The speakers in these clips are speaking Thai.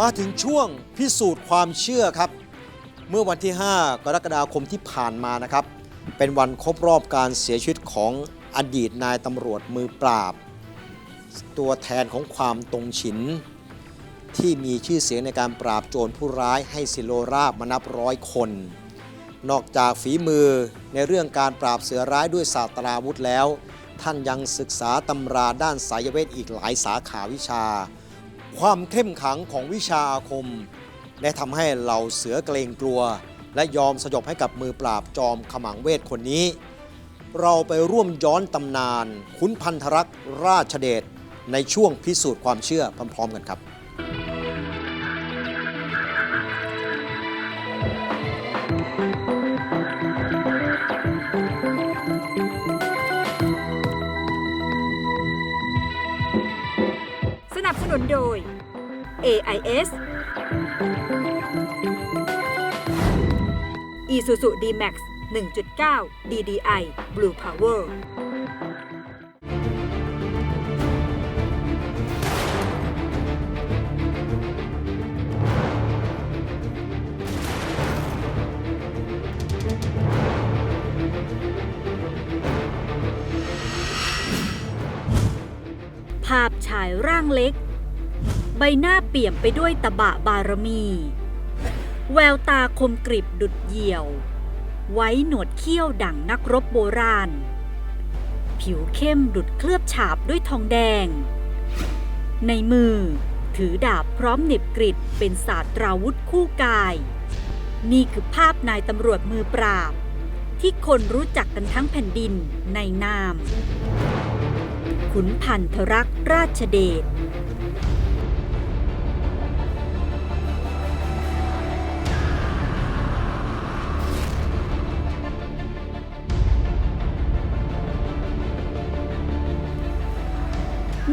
มาถึงช่วงพิสูจน์ความเชื่อครับ เมื่อวันที่ 5 กรกฎาคมที่ผ่านมานะครับ เป็นวันครบรอบการเสียชีวิตของอดีตนายตำรวจมือปราบ ตัวแทนของความตรงฉิน ที่มีชื่อเสียงในการปราบโจรผู้ร้ายให้สิโลราบมานับร้อยคน นอกจากฝีมือในเรื่องการปราบเสือร้ายด้วยศาสตราวุธแล้ว ท่านยังศึกษาตำราด้านสายเวทอีกหลายสาขาวิชา ความเข้มขังของวิชาอาคมได้ทำให้เหล่าเสือเกรงกลัว และยอมสยบให้กับมือปราบจอมขมังเวทคนนี้ เราไปร่วมย้อนตำนาน คุนพันธรักษ์ราชเดชในช่วงพิสูจน์ความเชื่อพร้อมๆกันครับ AIS Isuzu D-Max 1.9 DDI Blue Power ภาพชายร่างเล็ก บหน้าเปี่ยมไปด้วยตะบะบารมี แววตาคมกริบดุดเหี่ยว ไว้หนวดเขี้ยวดั่งนักรบโบราณ ผิวเข้มดุดเคลือบฉาบด้วยทองแดง ในมือถือดาบพร้อมเหน็บกริดเป็นศาสตราวุธคู่กาย นี่คือภาพนายตำรวจมือปราบ ที่คนรู้จักกันทั้งแผ่นดินในนาม ขุนพันธรักษ์ราชเดช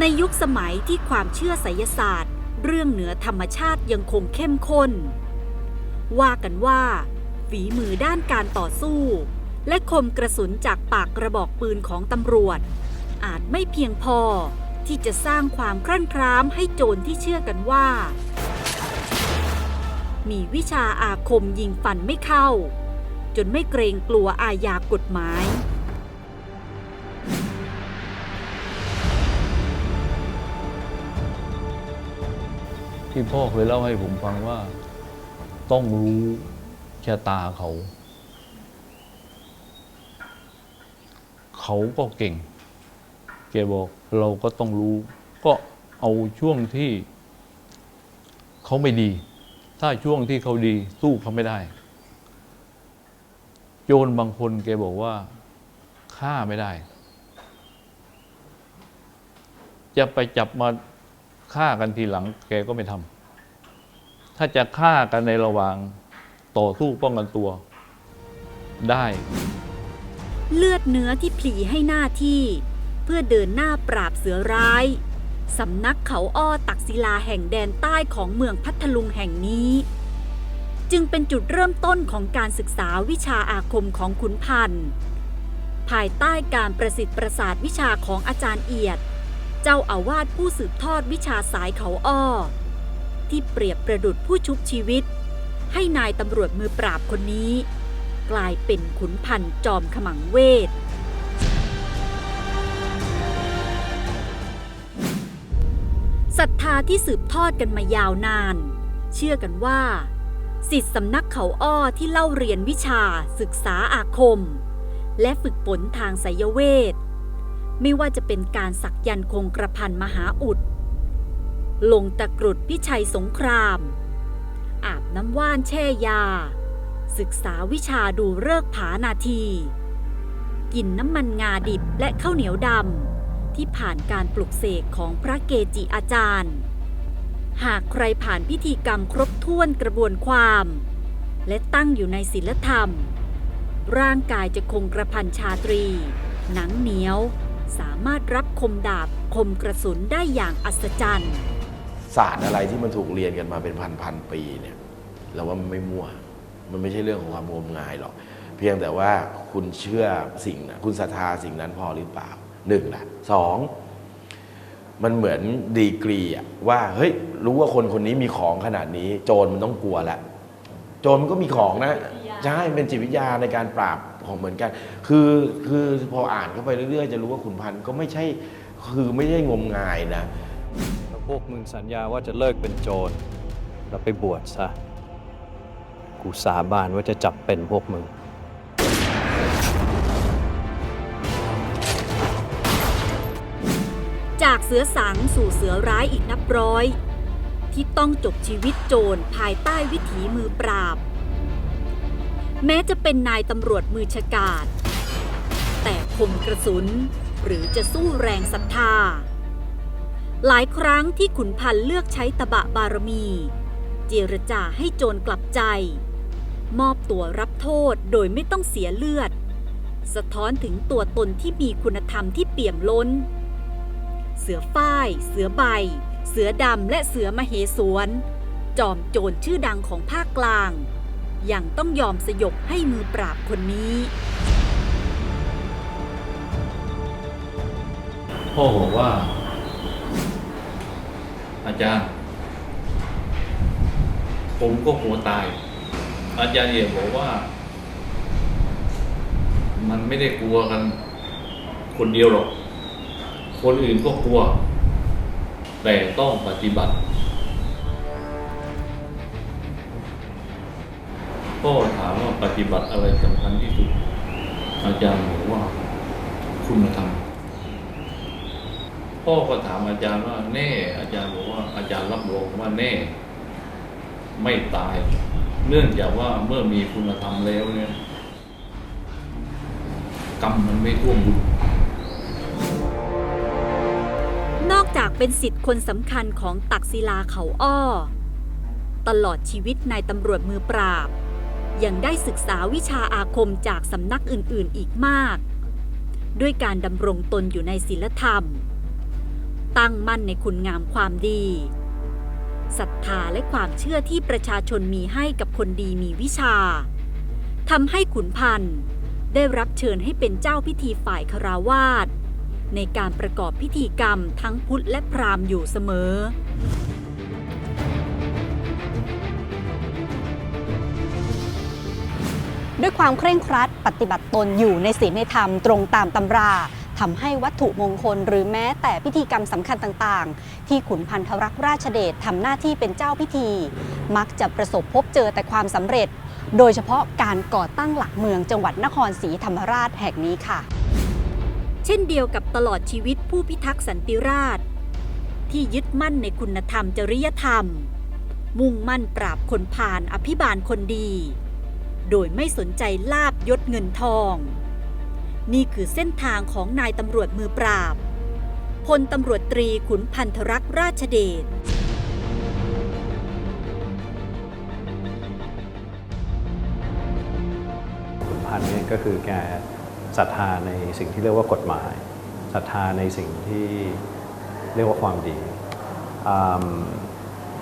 ในยุคสมัยที่ความเชื่อไสยศาสตร์ เรื่องเหนือธรรมชาติยังคงเข้มข้น ว่ากันว่าฝีมือด้านการต่อสู้ และคมกระสุนจากปากกระบอกปืนของตำรวจ อาจไม่เพียงพอที่จะสร้างความครั่นคร้ามให้โจรที่เชื่อกันว่า มีวิชาอาคมยิงฟันไม่เข้า จนไม่เกรงกลัวอาญากฎหมาย ที่พ่อเคยเล่าให้ผมฟังว่า ต้องรู้ชะตาเขา เขาก็เก่ง แกบอกเราก็ต้องรู้ ก็เอาช่วงที่เขาไม่ดี ถ้าช่วงที่เขาดี สู้เขาไม่ได้ โจรบางคนแกบอกว่าฆ่าไม่ได้ จะไปจับมา ฆ่ากันทีหลังแกก็ไม่ทำถ้าจะฆ่ากันในระหว่างต่อสู้ป้องกันตัว ได้ เลือดเนื้อที่ผลีให้หน้าที่ เพื่อเดินหน้าปราบเสือร้ายสำนักเขาอ้อตักศิลาแห่งแดนใต้ของเมืองพัทลุงแห่งนี้ จึงเป็นจุดเริ่มต้นของการศึกษาวิชาอาคมของขุนพันธ์ภายใต้การประสิทธิ์ประสาทวิชาของอาจารย์เอียด เจ้าอาวาสผู้สืบทอดวิชาสายเขาอ้อ ที่เปรียบประดุดผู้ชุบชีวิต ให้นายตำรวจมือปราบคนนี้ กลายเป็นขุนพันธ์จอมขมังเวท ศรัทธาที่สืบทอดกันมายาวนาน เชื่อกันว่าสิทธิสำนักเขาอ้อที่เล่าเรียนวิชาศึกษาอาคม และฝึกฝนทางไสยเวท ไม่ว่าจะเป็นการสักยันคงกระพันมหาอุด ลงตะกรุดพิชัยสงคราม อาบน้ำว่านแช่ยา ศึกษาวิชาดูเลิกผานาที กินน้ำมันงาดิบและข้าวเหนียวดำที่ผ่านการปลุกเสกของพระเกจิอาจารย์ หากใครผ่านพิธีกรรมครบถ้วนกระบวนความ และตั้งอยู่ในศีลธรรม ร่างกายจะคงกระพันชาตรี หนังเหนียว สามารถรับคมดาบคมกระสุนได้อย่างอัศจรรย์ ศาสตร์อะไรที่มันถูกเรียนกันมาเป็นพันพันปีเนี่ยเราว่ามันไม่มั่ว มันไม่ใช่เรื่องของความงมงายหรอก เพียงแต่ว่าคุณเชื่อสิ่งนะคุณศรัทธาสิ่งนั้นพอหรือเปล่าหนึ่งละสองมันเหมือนดีกรีอะว่าเฮ้ยรู้ว่าคนคนนี้มีของขนาดนี้ โจรมันต้องกลัวละโจรมันก็มีของนะใช่เป็นจิตวิทยาในการปราบ ของเหมือนกัน คือคือพออ่านเข้าไปเรื่อยๆ จะรู้ว่าขุนพันธ์ก็ไม่ใช่คือไม่ได้งมงายนะแล้วพวกมึงสัญญาว่าจะเลิกเป็นโจรแล้วไปบวชซะ กูสาบานว่าจะจับเป็นพวกมึง จากเสือสังสู่เสือร้ายอีกนับร้อย ที่ต้องจบชีวิตโจรภายใต้วิถีมือปราบ แม้จะเป็นนายตำรวจมือฉกาจแต่คมกระสุนหรือจะสู้แรงศรัทธา หลายครั้งที่ขุนพันธ์เลือกใช้ตะบะบารมี เจรจาให้โจรกลับใจ มอบตัวรับโทษโดยไม่ต้องเสียเลือด สะท้อนถึงตัวตนที่มีคุณธรรมที่เปี่ยมล้น เสือฝ้าย เสือใบ เสือดำและเสือมเหสวน จอมโจรชื่อดังของภาคกลาง ยังต้องยอมสยบให้มือปราบคนนี้ พ่อบอกว่า อาจารย์ ผมก็กลัวตาย อาจารย์เอกบอกว่า มันไม่ได้กลัวกัน คนเดียวหรอก คนอื่นก็กลัว แต่ต้องปฏิบัติ พ่อถามว่าปฏิบัติอะไรสำคัญที่สุด อาจารย์บอกว่าคุณธรรมพ่อก็ถามอาจารย์ว่า แน่ อาจารย์บอกว่าอาจารย์รับรองว่าแน่ ไม่ตาย เนื่องจากว่าเมื่อมีคุณธรรมแล้วเนี่ยกรรมมันไม่ท่วมบุญนอกจากเป็นสิทธิ์คนสำคัญของตักศิลาเขาอ้อ ตลอดชีวิตนายตำรวจมือปราบ ยังได้ศึกษาวิชาอาคมจากสำนักอื่นๆอีกมาก ด้วยการดำรงตนอยู่ในศีลธรรม ตั้งมั่นในคุณงามความดีศรัทธาและความเชื่อที่ประชาชนมีให้กับคนดีมีวิชาทำให้ขุนพันธ์ได้รับเชิญให้เป็นเจ้าพิธีฝ่ายคาราวาสในการประกอบพิธีกรรมทั้งพุทธและพราหมณ์อยู่เสมอ ด้วยความเคร่งครัดปฏิบัติตนอยู่ในศีลในธรรมตรงตามตำราทำให้วัตถุมงคลหรือแม้แต่พิธีกรรมสำคัญต่างๆ ที่ขุนพันธรักษ์ราชเดชทำหน้าที่เป็นเจ้าพิธี มักจะประสบพบเจอแต่ความสำเร็จ โดยเฉพาะการก่อตั้งหลักเมืองจังหวัดนครศรีธรรมราชแห่งนี้ค่ะ เช่นเดียวกับตลอดชีวิตผู้พิทักษ์สันติราษฎร์ที่ยึดมั่นในคุณธรรมจริยธรรม มุ่งมั่นปราบคนผ่านอภิบาลคนดี โดยไม่สนใจลาบยศเงินทอง นี่คือเส้นทางของนายตำรวจมือปราบพลตำรวจตรีขุนพันธรักษ์ราชเดชขุนพันธ์เนี่ยก็คือแกศรัทธาในสิ่งที่เรียกว่ากฎหมายศรัทธาในสิ่งที่เรียกว่าความดี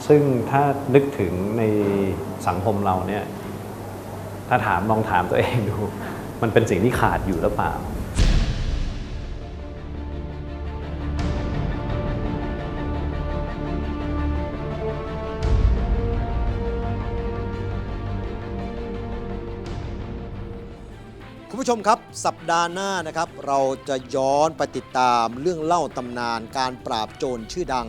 ซึ่งถ้านึกถึงในสังคมเราเนี่ย ถ้าถามลองถามตัวเองดู มันเป็นสิ่งที่ขาดอยู่หรือเปล่าคุณผู้ชมครับ สัปดาห์หน้านะครับ เราจะย้อนไปติดตามเรื่องเล่าตำนานการปราบโจรชื่อดัง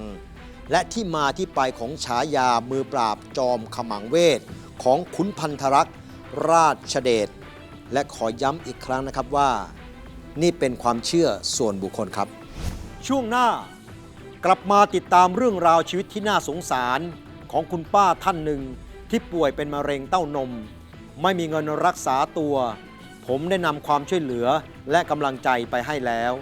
และที่มาที่ไปของฉายามือปราบจอมขมังเวทของขุนพันธรักษ์ ราชเดชและขอย้ำอีกครั้งนะครับว่า นี่เป็นความเชื่อส่วนบุคคลครับ ช่วงหน้ากลับมาติดตามเรื่องราวชีวิตที่น่าสงสารของคุณป้าท่านหนึ่งที่ป่วยเป็นมะเร็งเต้านม ไม่มีเงินรักษาตัว ผมได้นำความช่วยเหลือและกำลังใจไปให้แล้ว